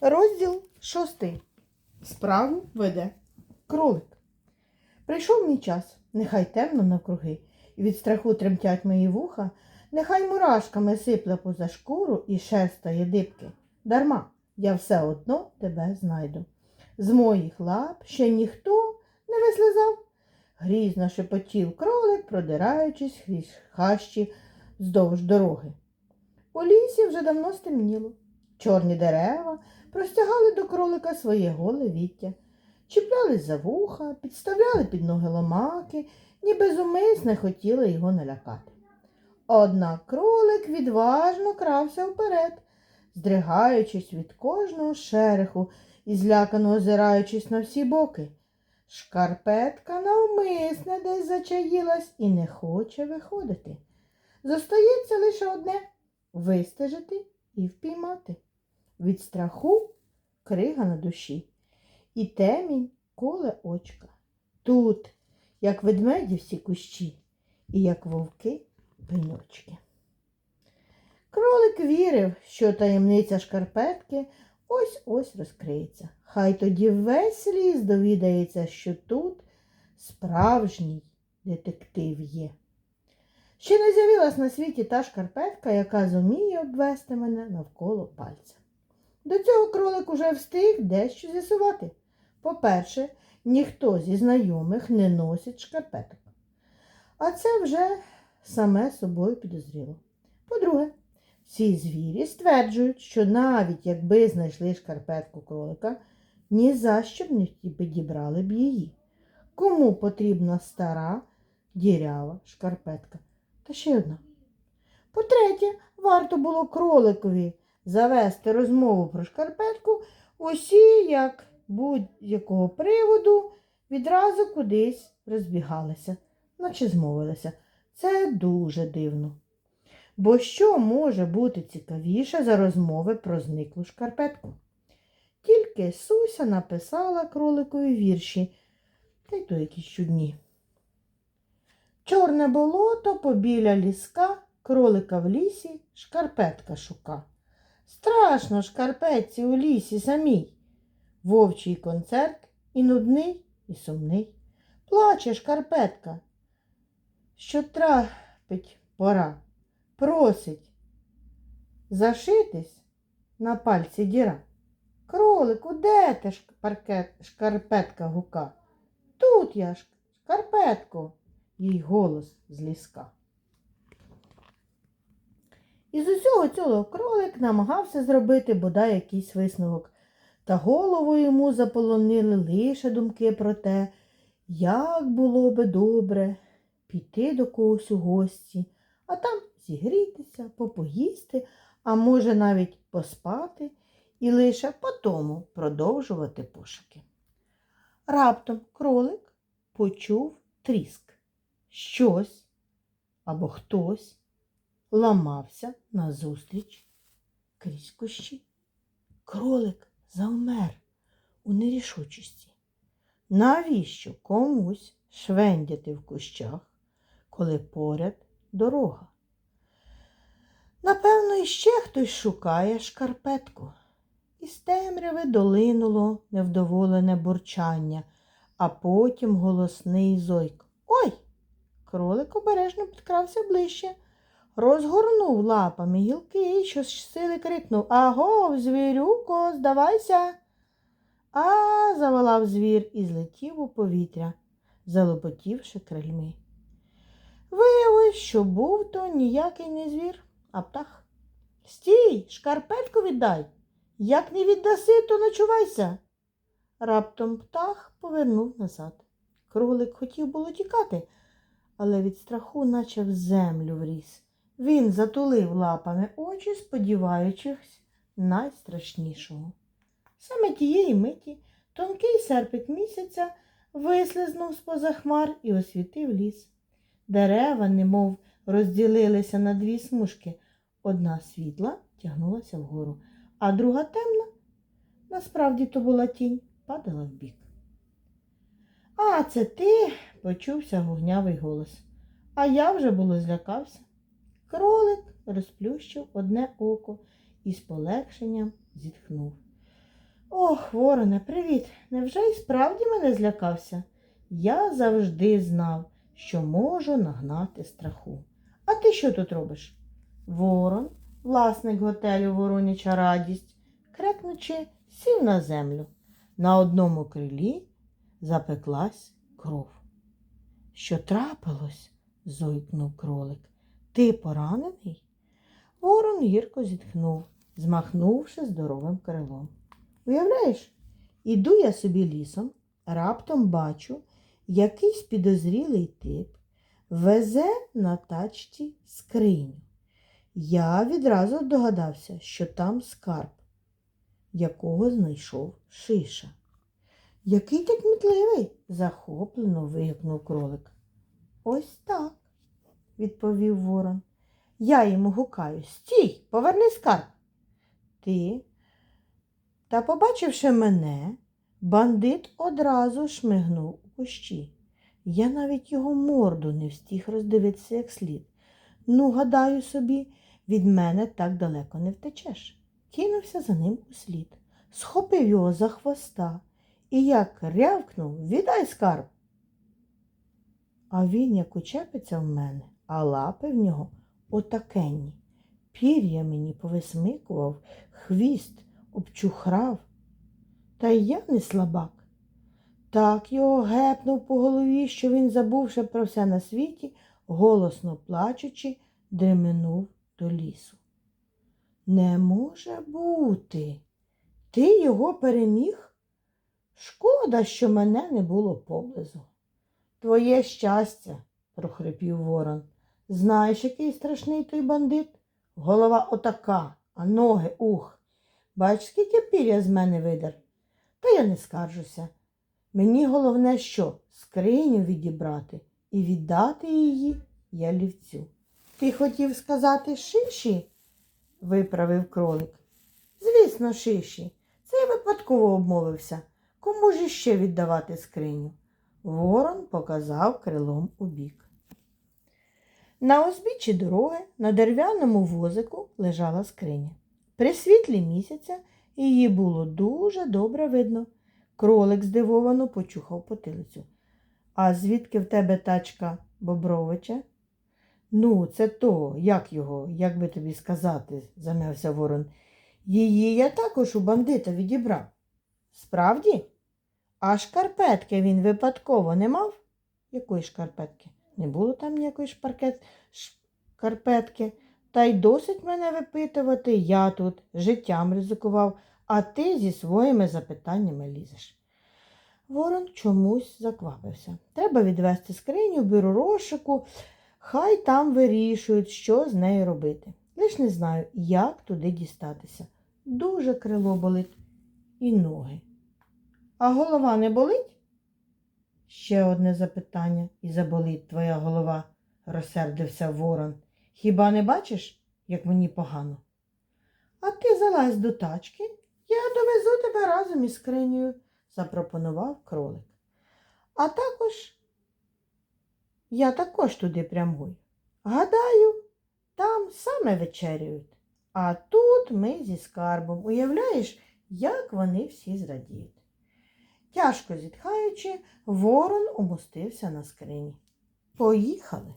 Розділ шостий. Справу веде кролик. Прийшов мій час, нехай темно навкруги, і від страху тремтять мої вуха, нехай мурашками сипле поза шкуру і шерстає дибки. Дарма, я все одно тебе знайду. З моїх лап ще ніхто не вислизав. Грізно шепотів кролик, продираючись крізь хащі вздовж дороги. У лісі вже давно стемніло. Чорні дерева простягали до кролика своє голе віття, чіплялись за вуха, підставляли під ноги ломаки, ніби зумисне хотіли його налякати. Однак кролик відважно крався вперед, здригаючись від кожного шереху і злякано озираючись на всі боки. Шкарпетка навмисне десь зачаїлась і не хоче виходити. Зостається лише одне вистежити і впіймати. Від страху крига на душі, і темінь коле очка. Тут, як ведмеді всі кущі, і як вовки пеньочки. Кролик вірив, що таємниця шкарпетки ось ось розкриється. Хай тоді весь ліс довідається, що тут справжній детектив є. Ще не з'явилась на світі та шкарпетка, яка зуміє обвести мене навколо пальця. До цього кролик уже встиг дещо з'ясувати. По-перше, ніхто зі знайомих не носить шкарпеток. А це вже саме собою підозріло. По-друге, всі звірі стверджують, що навіть якби знайшли шкарпетку кролика, ні за що б не підібрали б її. Кому потрібна стара дірява шкарпетка? Та ще одна. По-третє, варто було кроликові завести розмову про шкарпетку, усі, як будь-якого приводу, відразу кудись розбігалися, наче змовилися. Це дуже дивно. Бо що може бути цікавіше за розмови про зниклу шкарпетку? Тільки Суся написала кроликові вірші, та й то якісь чудні. Чорне болото побіля ліска, кролика в лісі, шкарпетка шука. Страшно шкарпетці у лісі самій. Вовчий концерт і нудний, і сумний. Плаче шкарпетка, що трапить пора, просить зашитись на пальці діра. Кролику, де ти шкарпетка, шкарпетка гука? Тут я, шкарпетко, їй голос з ліска. Із усього цього кролик намагався зробити бодай якийсь висновок, та голову йому заполонили лише думки про те, як було би добре піти до когось у гості, а там зігрітися, попоїсти, а може навіть поспати і лише потому продовжувати пошуки. Раптом кролик почув тріск. Щось або хтось ламався назустріч крізь кущі. Кролик завмер у нерішучості. Навіщо комусь швендяти в кущах, коли поряд дорога? Напевно, іще хтось шукає шкарпетку. Із темряви долинуло невдоволене бурчання, а потім голосний зойк. Ой! Кролик обережно підкрався ближче, розгорнув лапами гілки і щосили крикнув Агов, звірюко, здавайся. А, заволав звір і злетів у повітря, залопотівши крильми. Виявилось, що був то ніякий не звір, а птах. Стій, шкарпетку віддай. Як не віддаси, то ночувайся. Раптом птах повернув назад. Кролик хотів було тікати, але від страху наче в землю вріс. Він затулив лапами очі, сподіваючись найстрашнішого. Саме тієї миті тонкий серпик місяця вислизнув з-поза хмар і освітив ліс. Дерева, немов розділилися на дві смужки. Одна світла тягнулася вгору, а друга темна, насправді то була тінь, падала вбік. А, це ти, почувся гугнявий голос. А я вже було злякався. Кролик розплющив одне око і з полегшенням зітхнув. Ох, вороне, привіт. Невже й справді мене злякався? Я завжди знав, що можу нагнати страху. А ти що тут робиш? Ворон, власник готелю Вороняча радість, крекнучи, сів на землю. На одному крилі запеклась кров. Що трапилось? зойкнув кролик. Ти поранений? Ворон гірко зітхнув, змахнувши здоровим крилом. Уявляєш, іду я собі лісом, раптом бачу, якийсь підозрілий тип везе на тачці скриню. Я відразу догадався, що там скарб, якого знайшов шиша. Який ти кмітливий? захоплено вигукнув кролик. Ось так, відповів ворон. Я йому гукаю. Стій, поверни скарб. Ти. Та, побачивши мене, бандит одразу шмигнув у кущі. Я навіть його морду не встиг роздивитися як слід. Ну, гадаю собі, від мене так далеко не втечеш. Кинувся за ним у слід, схопив його за хвоста і як рявкнув віддай скарб. А він як учепиться в мене, а лапи в нього отакенні. Пір'я мені повисмикував, хвіст обчухрав. Та й я не слабак. Так його гепнув по голові, що він, забувши про все на світі, голосно плачучи, дременув до лісу. Не може бути. Ти його переміг? Шкода, що мене не було поблизу. Твоє щастя, прохрипів ворон. Знаєш, який страшний той бандит? Голова отака, а ноги ух. Бач, скільки пір'я з мене видер. Та я не скаржуся. Мені головне що? Скриню відібрати і віддати її ялівцю. Ти хотів сказати шиші? виправив кролик. Звісно, шиші. Це я випадково обмовився. Кому ж іще віддавати скриню? Ворон показав крилом у бік. На узбіччі дороги на дерев'яному возику лежала скриня. При світлі місяця її було дуже добре видно. Кролик здивовано почухав потилицю. А звідки в тебе тачка Бобровича? Ну, це то, як його, як би тобі сказати, замявся ворон. Її я також у бандита відібрав. Справді? А шкарпетки він випадково не мав? Якої шкарпетки? Не було там ніякої шпаркет... шкарпетки. Та й досить мене випитувати, я тут життям ризикував, а ти зі своїми запитаннями лізеш. Ворон чомусь заквапився. Треба відвести скриню бюро розшуку, хай там вирішують, що з нею робити. Лиш не знаю, як туди дістатися. Дуже крило болить і ноги. А голова не болить? Ще одне запитання і заболить твоя голова, розсердився ворон. Хіба не бачиш, як мені погано? А ти залазь до тачки, я довезу тебе разом із скринею, запропонував кролик. А також я також туди прямую. Гадаю, там саме вечеряють. А тут ми зі скарбом. Уявляєш, як вони всі зрадіють. Тяжко зітхаючи, ворон умостився на скрині. Поїхали.